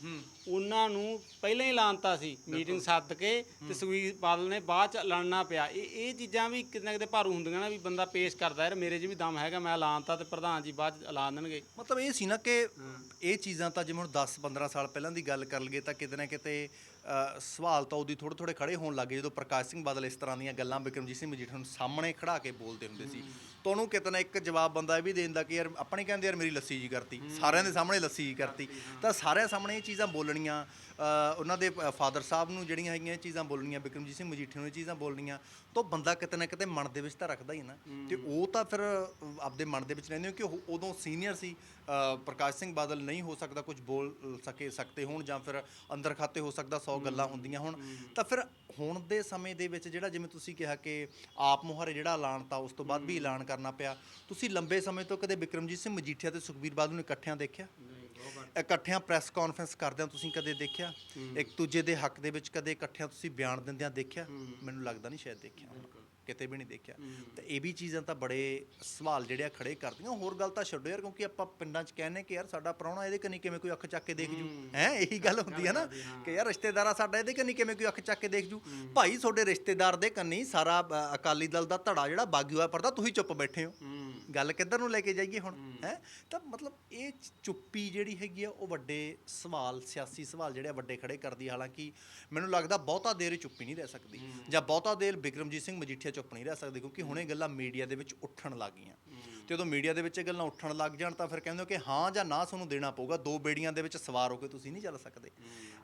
ਉਹਨਾਂ ਨੂੰ ਪਹਿਲਾਂ ਹੀ ਲਾਂਤਾ ਸੀ ਮੀਟਿੰਗ ਸੱਦ ਕੇ ਤੇ ਸੁਖਬੀਰ ਬਾਦਲ ਨੇ ਬਾਅਦ ਚ ਲੜਨਾ ਪਿਆ। ਇਹ ਇਹ ਚੀਜ਼ਾਂ ਵੀ ਕਿਤੇ ਨਾ ਕਿਤੇ ਭਾਰੂ ਹੁੰਦੀਆਂ ਨਾ ਵੀ ਬੰਦਾ ਪੇਸ਼ ਕਰਦਾ ਯਾਰ ਮੇਰੇ 'ਚ ਵੀ ਦਮ ਹੈਗਾ ਮੈਂ ਲਾਂਤਾ ਤੇ ਪ੍ਰਧਾਨ ਜੀ ਬਾਅਦ ਚ ਐਲਾਨ ਦੇਣਗੇ। ਮਤਲਬ ਇਹ ਸੀ ਨਾ ਕਿ ਇਹ ਚੀਜ਼ਾਂ ਤਾਂ ਜਿਵੇਂ ਹੁਣ 10 15 ਸਾਲ ਪਹਿਲਾਂ ਦੀ ਗੱਲ ਕਰ ਲਈਏ ਤਾਂ ਕਿਤੇ ਨਾ ਕਿਤੇ ਸਵਾਲ ਤਾਂ ਉਹਦੀ ਥੋੜੇ ਥੋੜੇ ਖੜੇ ਹੋਣ ਲੱਗੇ ਜਦੋਂ ਪ੍ਰਕਾਸ਼ ਸਿੰਘ ਬਾਦਲ ਇਸ ਤਰ੍ਹਾਂ ਦੀਆਂ ਗੱਲਾਂ ਬਿਕਰਮਜੀਤ ਸਿੰਘ ਮਜੀਠੀਆ ਨੂੰ ਸਾਹਮਣੇ ਖੜਾ ਕੇ ਬੋਲਦੇ ਹੁੰਦੇ ਸੀ। ਉਹਨੂੰ ਕਿਤੇ ਨਾ ਇੱਕ ਜਵਾਬ ਬੰਦਾ ਇਹ ਵੀ ਦੇ ਦਿੰਦਾ ਕਿ ਯਾਰ ਆਪਣੇ ਕਹਿੰਦੇ ਯਾਰ ਮੇਰੀ ਲੱਸੀ ਜੀ ਕਰਤੀ। ਸਾਰਿਆਂ ਦੇ ਸਾਹਮਣੇ ਲੱਸੀ ਜੀ ਕਰਤੀ। ਤਾਂ ਸਾਰਿਆਂ ਸਾਹਮਣੇ ਇਹ ਚੀਜ਼ਾਂ ਬੋਲਣੀਆਂ ਉਹਨਾਂ ਦੇ ਫਾਦਰ ਸਾਹਿਬ ਨੂੰ ਜਿਹੜੀਆਂ ਹੈਗੀਆਂ ਇਹ ਚੀਜ਼ਾਂ ਬੋਲਣੀਆਂ ਬਿਕਰਮਜੀਤ ਸਿੰਘ ਮਜੀਠੀਆ ਨੂੰ ਇਹ ਚੀਜ਼ਾਂ ਬੋਲਣੀਆਂ ਤਾਂ ਬੰਦਾ ਕਿਤੇ ਨਾ ਕਿਤੇ ਮਨ ਦੇ ਵਿੱਚ ਤਾਂ ਰੱਖਦਾ ਹੀ ਨਾ। ਤੇ ਉਹ ਤਾਂ ਫਿਰ ਆਪਦੇ ਮਨ ਦੇ ਵਿੱਚ ਰਹਿੰਦੇ ਹੋ ਕਿ ਉਹ ਉਦੋਂ ਸੀਨੀਅਰ ਸੀ ਪ੍ਰਕਾਸ਼ ਸਿੰਘ ਬਾਦਲ ਨਹੀਂ ਹੋ ਸਕਦਾ ਕੁਝ ਬੋਲ ਸਕੇ ਸਕਤੇ ਹੋਣ ਜਾਂ ਫਿਰ ਅੰਦਰ ਖਾਤੇ ਹੋ ਸਕਦਾ 100 ਗੱਲਾਂ ਹੁੰਦੀਆਂ ਹੋਣ। ਤਾਂ ਫਿਰ ਹੁਣ ਦੇ ਸਮੇਂ ਦੇ ਵਿੱਚ ਜਿਹੜਾ ਜਿਵੇਂ ਤੁਸੀਂ ਕਿਹਾ ਕਿ ਆਪ ਮੁਹਾਰੇ ਜਿਹੜਾ ਐਲਾਨ ਤਾਂ ਉਸ ਤੋਂ ਬਾਅਦ ਵੀ ਐਲਾਨ ਕਰਨਾ ਪਿਆ। ਤੁਸੀਂ ਲੰਬੇ ਸਮੇਂ ਤੋਂ ਕਦੇ ਬਿਕਰਮਜੀਤ ਸਿੰਘ ਮਜੀਠੀਆ ਤੇ ਸੁਖਬੀਰ ਬਾਦਲ ਨੂੰ ਇਕੱਠਿਆਂ ਦੇਖਿਆ? ਇਕੱਠਿਆਂ ਪ੍ਰੈਸ ਕਾਨਫਰੰਸ ਕਰਦਿਆਂ ਤੁਸੀਂ ਕਦੇ ਦੇਖਿਆ? ਇੱਕ ਦੂਜੇ ਦੇ ਹੱਕ ਦੇ ਵਿੱਚ ਕਦੇ ਇਕੱਠਿਆਂ ਤੁਸੀਂ ਬਿਆਨ ਦਿੰਦਿਆਂ ਦੇਖਿਆ? ਮੈਨੂੰ ਲੱਗਦਾ ਨਹੀਂ ਸ਼ਾਇਦ ਦੇਖਿਆ। ਕਿਤੇ ਵੀ ਨਹੀਂ ਦੇਖਿਆ। ਤੇ ਇਹ ਵੀ ਚੀਜ਼ਾਂ ਤਾਂ ਬੜੇ ਸਵਾਲ ਜਿਹੜੇ ਆ ਖੜੇ ਕਰਦੀਆਂ। ਹੋਰ ਗੱਲ ਤਾਂ ਛੱਡੋ ਯਾਰ ਕਿਉਂਕਿ ਆਪਾਂ ਪਿੰਡਾਂ 'ਚ ਕਹਿੰਨੇ ਕਿ ਯਾਰ ਸਾਡਾ ਪ੍ਰਾਹੁਣਾ ਇਹਦੇ ਕੰਨੀ ਕਿਵੇਂ ਕੋਈ ਅੱਖ ਚੱਕ ਕੇ ਦੇਖ ਜੂ? ਹੈ। ਇਹੀ ਗੱਲ ਹੁੰਦੀ ਹੈ ਨਾ ਕਿ ਯਾਰ ਰਿਸ਼ਤੇਦਾਰਾ ਸਾਡਾ ਇਹਦੇ ਕੰਨੀ ਕਿਵੇਂ ਕੋਈ ਅੱਖ ਚੱਕ ਕੇ ਦੇਖ ਜੂ? ਭਾਈ ਤੁਹਾਡੇ ਰਿਸ਼ਤੇਦਾਰ ਦੇ ਕੰਨੀ ਸਾਰਾ ਅਕਾਲੀ ਦਲ ਦਾ ਧੜਾ ਜਿਹੜਾ ਬਾਗੀ ਹੋਇਆ ਪਰਦਾ ਤੁਸੀਂ ਚੁੱਪ ਬੈਠੇ ਹੋ। ਗੱਲ ਕਿੱਧਰ ਨੂੰ ਲੈ ਕੇ ਜਾਈਏ ਹੁਣ? ਹੈ। ਤਾਂ ਮਤਲਬ ਇਹ ਚੁੱਪੀ ਜਿਹੜੀ ਹੈਗੀ ਆ ਉਹ ਵੱਡੇ ਸਵਾਲ ਸਿਆਸੀ ਸਵਾਲ ਜਿਹੜੇ ਵੱਡੇ ਖੜੇ ਕਰਦੀ। ਹਾਲਾਂਕਿ ਮੈਨੂੰ ਲੱਗਦਾ ਬਹੁਤਾ ਦੇਰ ਚੁੱਪੀ ਨਹੀਂ ਰਹਿ ਸਕਦੀ। ਜਾਂ ਬਹੁਤਾ ਦੇਰ ਬਿਕਰਮਜੀਤ ਸਿੰਘ ਮਜੀਠੀਆ ਚੁੱਪ ਨਹੀਂ ਰਹਿ ਸਕਦੇ ਕਿਉਂਕਿ ਹੁਣ ਇਹ ਗੱਲਾਂ ਮੀਡੀਆ ਦੇ ਵਿੱਚ ਉੱਠਣ ਲੱਗ ਗਈਆਂ। ਤੇ ਜਦੋਂ ਮੀਡੀਆ ਦੇ ਵਿੱਚ ਇਹ ਗੱਲਾਂ ਉੱਠਣ ਲੱਗ ਜਾਣ ਤਾਂ ਫਿਰ ਕਹਿੰਦੇ ਹੋ ਕਿ ਹਾਂ ਜਾਂ ਨਾ ਤੁਹਾਨੂੰ ਦੇਣਾ ਪਊਗਾ ਦੋ ਬੇੜੀਆਂ ਦੇ ਵਿੱਚ ਸਵਾਰ ਹੋ ਕੇ ਤੁਸੀਂ ਨਹੀਂ ਚੱਲ ਸਕਦੇ।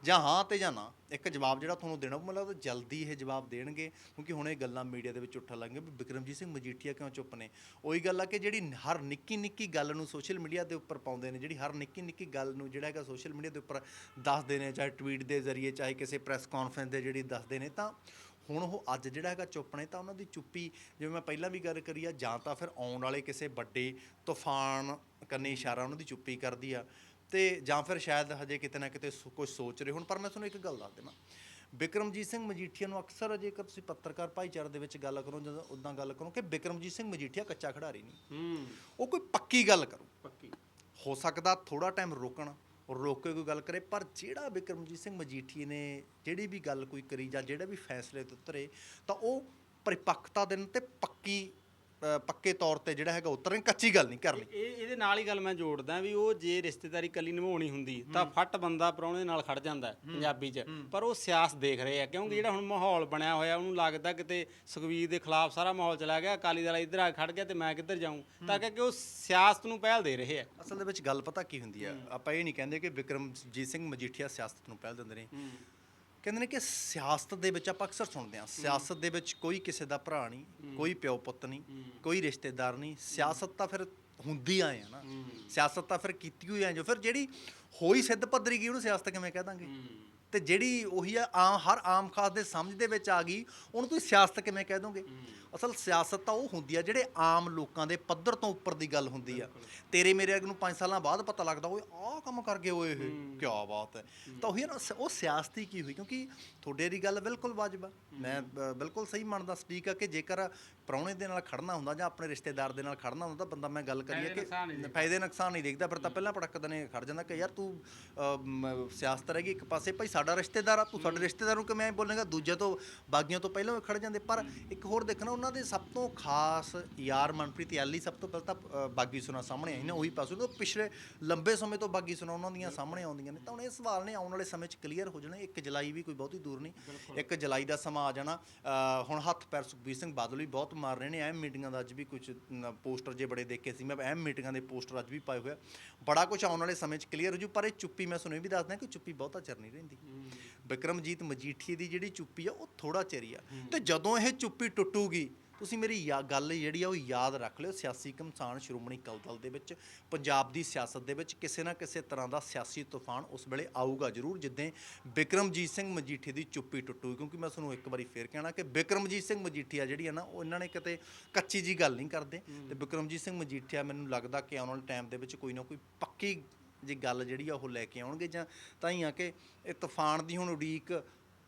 ਜਾਂ ਹਾਂ ਤੇ ਜਾਂ ਨਾ ਇੱਕ ਜਵਾਬ ਜਿਹੜਾ ਤੁਹਾਨੂੰ ਦੇਣਾ ਪਊ ਮਤਲਬ ਜਲਦੀ ਇਹ ਜਵਾਬ ਦੇਣਗੇ ਕਿਉਂਕਿ ਹੁਣ ਇਹ ਗੱਲਾਂ ਮੀਡੀਆ ਦੇ ਵਿੱਚ ਉੱਠਣ ਲੱਗ ਗਈਆਂ ਵੀ ਬਿਕਰਮਜੀਤ ਸਿੰਘ ਮਜੀਠੀਆ ਕਿਉਂ ਚੁੱਪ ਨੇ? ਉਹੀ ਗੱਲ ਆ ਕਿ ਜਿਹੜੀ ਹਰ ਨਿੱਕੀ ਨਿੱਕੀ ਗੱਲ ਨੂੰ ਸੋਸ਼ਲ ਮੀਡੀਆ ਦੇ ਉੱਪਰ ਪਾਉਂਦੇ ਨੇ ਜਿਹੜੀ ਹਰ ਨਿੱਕੀ ਨਿੱਕੀ ਗੱਲ ਨੂੰ ਜਿਹੜਾ ਹੈਗਾ ਸੋਸ਼ਲ ਮੀਡੀਆ ਦੇ ਉੱਪਰ ਦੱਸਦੇ ਨੇ ਚਾਹੇ ਟਵੀਟ ਦੇ ਜ਼ਰੀਏ ਚਾਹੇ ਕਿਸੇ ਪ੍ਰੈਸ ਕਾਨਫਰੰਸ ਦੇ ਜਿਹੜੀ ਦੱਸਦੇ ਨੇ ਤਾਂ ਹੁਣ ਉਹ ਅੱਜ ਜਿਹੜਾ ਹੈਗਾ ਚੁੱਪ ਨੇ ਤਾਂ ਉਹਨਾਂ ਦੀ ਚੁੱਪੀ ਜਿਵੇਂ ਮੈਂ ਪਹਿਲਾਂ ਵੀ ਗੱਲ ਕਰੀ ਆ ਜਾਂ ਤਾਂ ਫਿਰ ਆਉਣ ਵਾਲੇ ਕਿਸੇ ਵੱਡੇ ਤੂਫਾਨ ਕੰਨੇ ਇਸ਼ਾਰਾ ਉਹਨਾਂ ਦੀ ਚੁੱਪੀ ਕਰਦੀ ਆ। ਤੇ ਜਾਂ ਫਿਰ ਸ਼ਾਇਦ ਹਜੇ ਕਿਤੇ ਨਾ ਕਿਤੇ ਕੁਝ ਸੋਚ ਰਹੇ ਹੁਣ ਪਰ ਮੈਂ ਤੁਹਾਨੂੰ ਇੱਕ ਗੱਲ ਦੱਸ ਦੇਵਾਂ। ਬਿਕਰਮਜੀਤ ਸਿੰਘ ਮਜੀਠੀਆ ਨੂੰ ਅਕਸਰ ਜੇਕਰ ਤੁਸੀਂ ਪੱਤਰਕਾਰ ਭਾਈਚਾਰੇ ਦੇ ਵਿੱਚ ਗੱਲ ਕਰੋ ਜਦੋਂ ਉਦਾਂ ਗੱਲ ਕਰੋ ਕਿ ਬਿਕਰਮਜੀਤ ਸਿੰਘ ਮਜੀਠੀਆ ਕੱਚਾ ਖਿਡਾਰੀ ਨਹੀਂ। ਹੂੰ। ਉਹ ਕੋਈ ਪੱਕੀ ਗੱਲ ਕਰੂ। ਪੱਕੀ। ਹੋ ਸਕਦਾ ਥੋੜਾ ਟਾਈਮ ਰੋਕਣ ਔਰ ਰੋਕ ਕੇ ਕੋਈ ਗੱਲ ਕਰੇ, ਪਰ ਜਿਹੜਾ ਬਿਕਰਮਜੀਤ ਸਿੰਘ ਮਜੀਠੀ ਨੇ ਜਿਹੜੀ ਵੀ ਗੱਲ ਕੋਈ ਕਰੀ ਜਾਂ ਜਿਹੜਾ ਵੀ ਫੈਸਲੇ ਤੇ ਉਤਰੇ, ਤਾਂ ਉਹ ਪਰਿਪੱਕਤਾ ਦੇ ਨਾਲ ਤੇ ਪੱਕੀ ਅ, ਪੱਕੇ ਤੌਰ ਤੇ ਜਿਹੜਾ ਹੈਗਾ ਉਤਰਨ ਕੱਚੀ ਗੱਲ ਨਹੀਂ ਕਰਨੀ ਇਹ ਇਹਦੇ ਨਾਲ ਹੀ ਗੱਲ ਮੈਂ ਜੋੜਦਾ ਵੀ ਉਹ ਜੇ ਰਿਸ਼ਤੇਦਾਰੀ ਕੱਲੀ ਨਿਭਾਉਣੀ ਹੁੰਦੀ ਤਾਂ ਫੱਟ ਬੰਦਾ ਪ੍ਰਾਹੁਣੇ ਨਾਲ ਖੜ ਜਾਂਦਾ ਹੈ ਪੰਜਾਬੀ 'ਚ। ਪਰ ਉਹ ਸਿਆਸਤ ਦੇਖ ਰਹੇ ਆ ਕਿਉਂਕਿ ਜਿਹੜਾ ਹੁਣ ਮਾਹੌਲ ਬਣਿਆ ਹੋਇਆ ਉਹਨੂੰ ਲੱਗਦਾ ਕਿਤੇ ਸੁਖਵੀਰ ਦੇ ਖਿਲਾਫ ਸਾਰਾ ਮਾਹੌਲ ਚਲਾ ਗਿਆ ਅਕਾਲੀ ਦਲ ਇੱਧਰ ਆ ਕੇ ਖੜ ਗਿਆ ਤੇ ਮੈਂ ਕਿੱਧਰ ਜਾਊਂ? ਤਾਂ ਕਰਕੇ ਉਹ ਸਿਆਸਤ ਨੂੰ ਪਹਿਲ ਦੇ ਰਹੇ ਆ। ਅਸਲ ਦੇ ਵਿੱਚ ਗੱਲ ਪਤਾ ਕੀ ਹੁੰਦੀ ਆ? ਆਪਾਂ ਇਹ ਨਹੀਂ ਕਹਿੰਦੇ ਕਿ ਬਿਕਰਮਜੀਤ ਸਿੰਘ ਮਜੀਠੀਆ ਸਿਆਸਤ ਨੂੰ ਪਹਿਲ ਦਿੰਦੇ ਨੇ। ਕਹਿੰਦੇ ਨੇ ਕਿ ਸਿਆਸਤ ਦੇ ਵਿੱਚ ਆਪਾਂ ਅਕਸਰ ਸੁਣਦੇ ਹਾਂ, ਸਿਆਸਤ ਦੇ ਵਿੱਚ ਕੋਈ ਕਿਸੇ ਦਾ ਭਰਾ ਨਹੀਂ, ਕੋਈ ਪਿਓ ਪੁੱਤ ਨਹੀਂ, ਕੋਈ ਰਿਸ਼ਤੇਦਾਰ ਨਹੀਂ, ਸਿਆਸਤ ਤਾਂ ਫਿਰ ਹੁੰਦੀ ਆਏ ਆ ਨਾ। ਸਿਆਸਤ ਤਾਂ ਫਿਰ ਕੀਤੀ ਹੋਈ ਆ ਜੋ, ਫਿਰ ਜਿਹੜੀ ਹੋਈ ਸਿੱਧ ਪੱਧਰੀ ਗਈ ਉਹਨੂੰ ਸਿਆਸਤ ਕਿਵੇਂ ਕਹਿ ਦਾਂਗੇ? ਤੇ ਜਿਹੜੀ ਉਹੀ ਆ ਆਮ ਹਰ ਆਮ ਖਾਸ ਦੇ ਸਮਝ ਦੇ ਵਿੱਚ ਆ ਗਈ ਉਹਨੂੰ ਤੁਸੀਂ ਸਿਆਸਤ ਕਿਵੇਂ ਕਹਿ ਦੋਗੇ? ਅਸਲ ਸਿਆਸਤ ਤਾਂ ਉਹ ਹੁੰਦੀ ਆ ਜਿਹੜੇ ਆਮ ਲੋਕਾਂ ਦੇ ਪੱਧਰ ਤੋਂ ਉੱਪਰ ਦੀ ਗੱਲ ਹੁੰਦੀ ਆ। ਤੇਰੇ ਮੇਰੇ ਅਗ ਨੂੰ 5 ਸਾਲਾਂ ਬਾਅਦ ਪਤਾ ਲੱਗਦਾ ਓਏ ਆਹ ਕੰਮ ਕਰ ਗਏ ਓਏ ਇਹ ਕੀ ਬਾਤ ਹੈ। ਤਾਂ ਉਹੀ ਨਾ ਉਹ ਸਿਆਸਤੀ ਕੀ ਹੋਈ? ਕਿਉਂਕਿ ਤੁਹਾਡੇ ਦੀ ਗੱਲ ਬਿਲਕੁਲ ਵਾਜਬ ਆ। ਮੈਂ ਬਿਲਕੁਲ ਸਹੀ ਮੰਨਦਾ ਸਟੀਕ ਆ ਕਿ ਜੇਕਰ ਪ੍ਰਾਹੁਣੇ ਦੇ ਨਾਲ ਖੜਨਾ ਹੁੰਦਾ ਜਾਂ ਆਪਣੇ ਰਿਸ਼ਤੇਦਾਰ ਦੇ ਨਾਲ ਖੜਨਾ ਹੁੰਦਾ ਤਾਂ ਬੰਦਾ ਮੈਂ ਗੱਲ ਕਰੀਏ ਕਿ ਫਾਇਦੇ ਨੁਕਸਾਨ ਨਹੀਂ ਦੇਖਦਾ ਫਿਰ ਤਾਂ ਪਹਿਲਾਂ ਪਟਕ ਨੇ ਖੜ ਜਾਂਦਾ ਕਿ ਯਾਰ ਤੂੰ ਸਿਆਸਤ ਰਹਿ ਗਈ ਇੱਕ ਪਾਸੇ ਭਾਈ ਸਾਡਾ ਰਿਸ਼ਤੇਦਾਰ ਆ ਤੂੰ ਸਾਡੇ ਰਿਸ਼ਤੇਦਾਰ ਨੂੰ ਕਿਵੇਂ ਬੋਲੇਗਾ? ਦੂਜੇ ਤੋਂ ਬਾਗੀਆਂ ਤੋਂ ਪਹਿਲਾਂ ਖੜ ਜਾਂਦੇ ਪਰ ਇੱਕ ਹੋਰ ਦੇਖਣਾ ਉਹਨਾਂ ਦੇ ਸਭ ਤੋਂ ਖਾਸ ਯਾਰ ਮਨਪ੍ਰੀਤ ਯਾਲੀ ਸਭ ਤੋਂ ਪਹਿਲਾਂ ਤਾਂ ਬਾਗੀ ਸੁਣਾ ਸਾਹਮਣੇ ਆਈ ਨਾ ਉਹੀ ਪਾਸੋਂ ਉਹ ਪਿਛਲੇ ਲੰਬੇ ਸਮੇਂ ਤੋਂ ਬਾਗੀ ਸੁਣਾ ਉਹਨਾਂ ਦੀਆਂ ਸਾਹਮਣੇ ਆਉਂਦੀਆਂ ਨੇ ਤਾਂ ਹੁਣ ਇਹ ਸਵਾਲ ਨੇ ਆਉਣ ਵਾਲੇ ਸਮੇਂ 'ਚ ਕਲੀਅਰ ਹੋ ਜਾਣਾ ਇੱਕ ਜੁਲਾਈ ਵੀ ਕੋਈ ਬਹੁਤੀ ਦੂਰ ਨਹੀਂ ਇੱਕ ਜੁਲਾਈ ਦਾ ਸਮਾਂ ਆ ਜਾਣਾ ਹੁਣ ਹੱਥ ਪੈਰ ਸੁਖਬੀਰ ਸਿੰਘ ਬਾਦਲ ਵੀ ਬਹੁਤ ਮਾਰ ਰਹੇ ਨੇ ਅਹਿਮ ਮੀਟਿੰਗਾਂ ਦਾ ਅੱਜ ਵੀ ਕੁਝ ਪੋਸਟਰ ਜੇ ਬੜੇ ਦੇਖੇ ਸੀ ਮੈਂ ਅਹਿਮ ਮੀਟਿੰਗਾਂ ਦੇ ਪੋਸਟਰ ਅੱਜ ਵੀ ਪਾਏ ਹੋਏ ਆ। ਬੜਾ ਕੁਝ ਆਉਣ ਵਾਲੇ ਸਮੇਂ 'ਚ ਕਲੀਅਰ ਹੋ ਜੂ ਪਰ ਇਹ ਚੁੱਪੀ ਮੈਂ ਇਹ ਵੀ ਦੱਸਦਾ ਕਿ ਚੁੱਪੀ ਬਹੁਤਾ ਚਿਰ ਨਹੀਂ ਰਹਿੰਦੀ। ਵਿਕਰਮਜੀਤ ਮਜੀਠੀਏ ਦੀ ਜਿਹੜੀ ਚੁੱਪੀ ਆ ਉਹ ਥੋੜਾ ਚਿਰ ਹੀ ਆ। ਤੇ ਜਦੋਂ ਇਹ ਚੁੱਪੀ ਟੁੱਟੂਗੀ ਤੁਸੀਂ ਮੇਰੀ ਯਾ- ਗੱਲ ਜਿਹੜੀ ਆ ਉਹ ਯਾਦ ਰੱਖ ਲਿਓ ਸਿਆਸੀ ਕਮਸਾਨ ਸ਼੍ਰੋਮਣੀ ਅਕਾਲੀ ਦਲ ਦੇ ਵਿੱਚ ਪੰਜਾਬ ਦੀ ਸਿਆਸਤ ਦੇ ਵਿੱਚ ਕਿਸੇ ਨਾ ਕਿਸੇ ਤਰ੍ਹਾਂ ਦਾ ਸਿਆਸੀ ਤੂਫਾਨ ਉਸ ਵੇਲੇ ਆਊਗਾ ਜ਼ਰੂਰ ਜਿੱਦਾਂ ਬਿਕਰਮਜੀਤ ਸਿੰਘ ਮਜੀਠੀ ਦੀ ਚੁੱਪੀ ਟੁੱਟੂਗੀ ਕਿਉਂਕਿ ਮੈਂ ਤੁਹਾਨੂੰ ਇੱਕ ਵਾਰੀ ਫੇਰ ਕਹਿਣਾ ਕਿ ਬਿਕਰਮਜੀਤ ਸਿੰਘ ਮਜੀਠੀਆ ਜਿਹੜੀ ਆ ਨਾ ਉਹ ਇਹਨਾਂ ਨੇ ਕਿਤੇ ਕੱਚੀ ਜੀ ਗੱਲ ਨਹੀਂ ਕਰਦੇ ਤੇ ਬਿਕਰਮਜੀਤ ਸਿੰਘ ਮਜੀਠੀਆ ਮੈਨੂੰ ਲੱਗਦਾ ਕਿ ਆਉਣ ਵਾਲੇ ਟਾਈਮ ਦੇ ਵਿੱਚ ਕੋਈ ਨਾ ਕੋਈ ਪੱਕੀ ਜੀ ਗੱਲ ਜਿਹੜੀ ਆ ਉਹ ਲੈ ਕੇ ਆਉਣਗੇ ਜਾਂ ਤਾਂ ਹੀ ਆ ਕਿ ਇਹ ਤੂਫਾਨ ਦੀ ਹੁਣ ਉਡੀਕ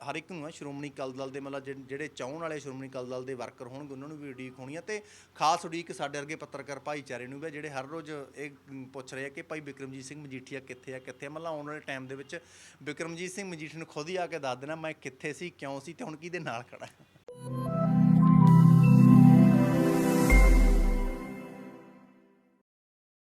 ਹਰ ਇੱਕ ਨੂੰ ਆ ਸ਼੍ਰੋਮਣੀ ਅਕਾਲੀ ਦਲ ਦੇ ਮਤਲਬ ਜਿਹ- ਜਿਹੜੇ ਚਾਹਣ ਵਾਲੇ ਸ਼੍ਰੋਮਣੀ ਅਕਾਲੀ ਦਲ ਦੇ ਵਰਕਰ ਹੋਣਗੇ ਉਹਨਾਂ ਨੂੰ ਵੀ ਉਡੀਕ ਹੋਣੀ ਆ ਤੇ ਖਾਸ ਉਡੀਕ ਸਾਡੇ ਵਰਗੇ ਪੱਤਰਕਾਰ ਭਾਈਚਾਰੇ ਨੂੰ ਵੀ ਆ, ਜਿਹੜੇ ਹਰ ਰੋਜ਼ ਇਹ ਮ, ਪੁੱਛ ਰਹੇ ਆ ਕਿ ਭਾਈ ਬਿਕਰਮਜੀਤ ਸਿੰਘ ਮਜੀਠੀਆ ਕਿੱਥੇ ਆ ਕਿੱਥੇ ਆ? ਮਤਲਬ ਆਉਣ ਵਾਲੇ ਟਾਈਮ ਦੇ ਵਿੱਚ ਬਿਕਰਮਜੀਤ ਸਿੰਘ ਮਜੀਠੀ ਨੂੰ ਖੁਦ ਹੀ ਆ ਕੇ ਦੱਸ ਦੇਣਾ ਮੈਂ ਕਿੱਥੇ ਸੀ ਕਿਉਂ ਸੀ ਤੇ ਹੁਣ ਕਿਹਦੇ ਨਾਲ ਖੜਾ